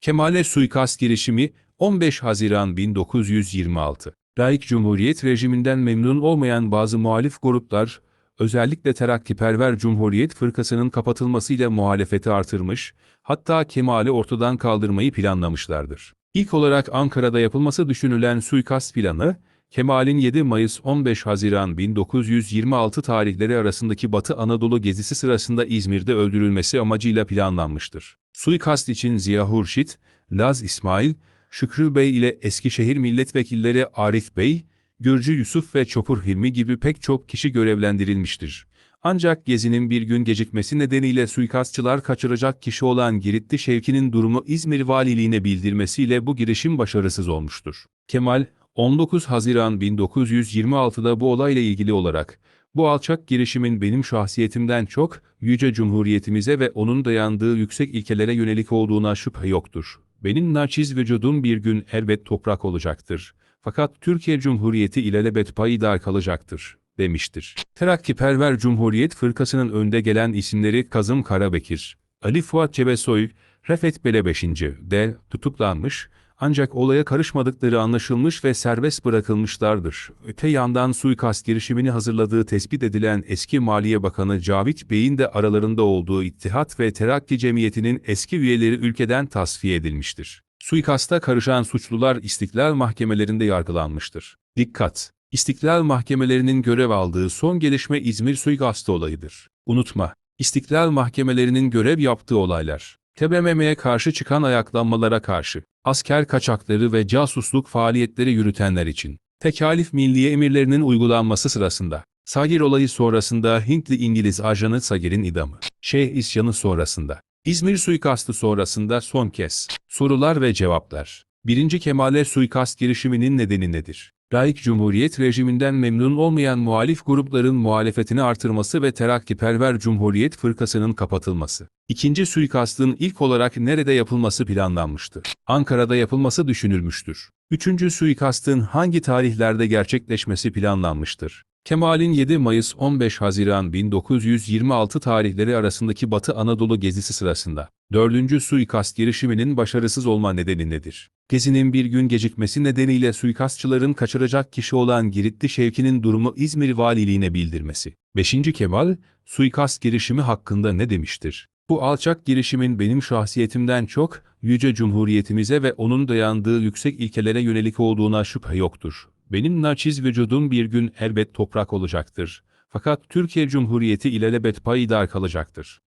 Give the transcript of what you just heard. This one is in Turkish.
Kemal'e suikast girişimi 15 Haziran 1926. Laik Cumhuriyet rejiminden memnun olmayan bazı muhalif gruplar, özellikle terakkiperver Cumhuriyet Fırkası'nın kapatılmasıyla muhalefeti artırmış, hatta Kemal'i ortadan kaldırmayı planlamışlardır. İlk olarak Ankara'da yapılması düşünülen suikast planı, Kemal'in 7 Mayıs 15 Haziran 1926 tarihleri arasındaki Batı Anadolu gezisi sırasında İzmir'de öldürülmesi amacıyla planlanmıştır. Suikast için Ziya Hurşit, Laz İsmail, Şükrü Bey ile Eskişehir milletvekilleri Arif Bey, Gürcü Yusuf ve Çopur Hilmi gibi pek çok kişi görevlendirilmiştir. Ancak gezinin bir gün gecikmesi nedeniyle suikastçılar kaçıracak kişi olan Giritli Şevki'nin durumu İzmir Valiliğine bildirmesiyle bu girişim başarısız olmuştur. Kemal, 19 Haziran 1926'da bu olayla ilgili olarak, bu alçak girişimin benim şahsiyetimden çok, yüce cumhuriyetimize ve onun dayandığı yüksek ilkelere yönelik olduğuna şüphe yoktur. Benim naçiz vücudum bir gün elbet toprak olacaktır. Fakat Türkiye Cumhuriyeti ilelebet payidar kalacaktır, demiştir. Terakkiperver Cumhuriyet Fırkası'nın önde gelen isimleri Kazım Karabekir, Ali Fuat Cebesoy, Refet Belebeşinci de tutuklanmış, ancak olaya karışmadıkları anlaşılmış ve serbest bırakılmışlardır. Öte yandan suikast girişimini hazırladığı tespit edilen eski Maliye Bakanı Cavit Bey'in de aralarında olduğu İttihat ve Terakki Cemiyeti'nin eski üyeleri ülkeden tasfiye edilmiştir. Suikasta karışan suçlular istiklal mahkemelerinde yargılanmıştır. Dikkat! İstiklal mahkemelerinin görev aldığı son gelişme İzmir suikastı olayıdır. Unutma, İstiklal mahkemelerinin görev yaptığı olaylar, TBMM'ye karşı çıkan ayaklanmalara karşı, asker kaçakları ve casusluk faaliyetleri yürütenler için, tekalif milliye emirlerinin uygulanması sırasında, Sagir olayı sonrasında Hintli İngiliz ajanı Sagir'in idamı, Şeyh isyanı sonrasında, İzmir suikastı sonrasında son kez, sorular ve cevaplar. 1. Kemal'e suikast girişiminin nedeni nedir? Laik Cumhuriyet rejiminden memnun olmayan muhalif grupların muhalefetini artırması ve terakkiperver Cumhuriyet Fırkası'nın kapatılması. İkinci suikastın ilk olarak nerede yapılması planlanmıştır? Ankara'da yapılması düşünülmüştür. Üçüncü suikastın hangi tarihlerde gerçekleşmesi planlanmıştır? Kemal'in 7 Mayıs 15 Haziran 1926 tarihleri arasındaki Batı Anadolu gezisi sırasında, dördüncü suikast girişiminin başarısız olma nedeni nedir? Gezinin bir gün gecikmesi nedeniyle suikastçıların kaçıracak kişi olan Giritli Şevki'nin durumu İzmir Valiliğine bildirmesi. 5. Kemal, suikast girişimi hakkında ne demiştir? Bu alçak girişimin benim şahsiyetimden çok, yüce cumhuriyetimize ve onun dayandığı yüksek ilkelere yönelik olduğuna şüphe yoktur. Benim naçiz vücudum bir gün elbet toprak olacaktır. Fakat Türkiye Cumhuriyeti ilelebet payidar kalacaktır.